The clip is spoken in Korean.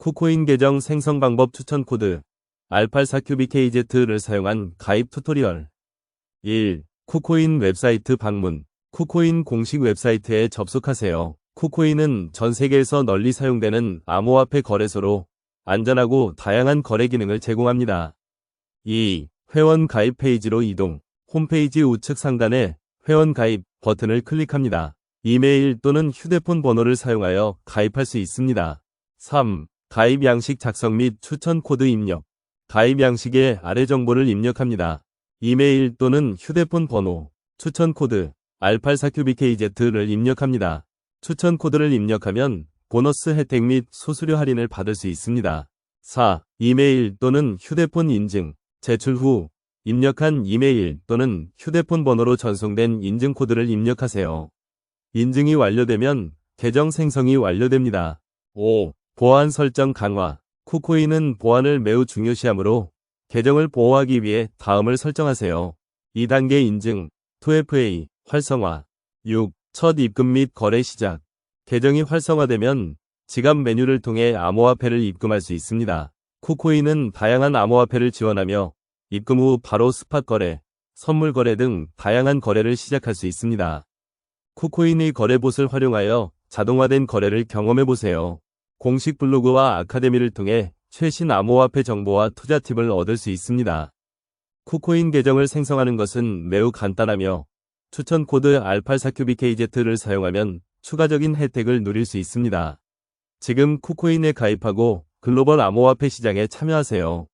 쿠코인 계정 생성 방법 추천 코드 알팔4QBKZ를 사용한 가입 튜토리얼 1. 쿠코인 웹사이트 방문 쿠코인 공식 웹사이트에 접속하세요. 쿠코인은 전 세계에서 널리 사용되는 암호화폐 거래소로 안전하고 다양한 거래 기능을 제공합니다. 2. 회원 가입 페이지로 이동. 홈페이지 우측 상단에 회원 가입 버튼을 클릭합니다. 이메일 또는 휴대폰 번호를 사용하여 가입할 수 있습니다. 3. 가입 양식 작성 및 추천 코드 입력. 가입 양식에 아래 정보를 입력합니다. 이메일 또는 휴대폰 번호, 추천 코드, 알팔4QBKZ를 입력합니다. 추천 코드를 입력하면 보너스 혜택 및 소수료 할인을 받을 수 있습니다. 4. 이메일 또는 휴대폰 인증, 제출 후 입력한 이메일 또는 휴대폰 번호로 전송된 인증 코드를 입력하세요. 인증이 완료되면 계정 생성이 완료됩니다. 5. 보안 설정 강화. 쿠코인은 보안을 매우 중요시하므로 계정을 보호하기 위해 다음을 설정하세요. 2단계 인증, 2FA, 활성화. 6. 첫 입금 및 거래 시작. 계정이 활성화되면 지갑 메뉴를 통해 암호화폐를 입금할 수 있습니다. 쿠코인은 다양한 암호화폐를 지원하며 입금 후 바로 스팟 거래, 선물 거래 등 다양한 거래를 시작할 수 있습니다. 쿠코인의 거래봇을 활용하여 자동화된 거래를 경험해 보세요. 공식 블로그와 아카데미를 통해 최신 암호화폐 정보와 투자 팁을 얻을 수 있습니다. 쿠코인 계정을 생성하는 것은 매우 간단하며 추천 코드 알팔4QBKZ를 사용하면 추가적인 혜택을 누릴 수 있습니다. 지금 쿠코인에 가입하고 글로벌 암호화폐 시장에 참여하세요.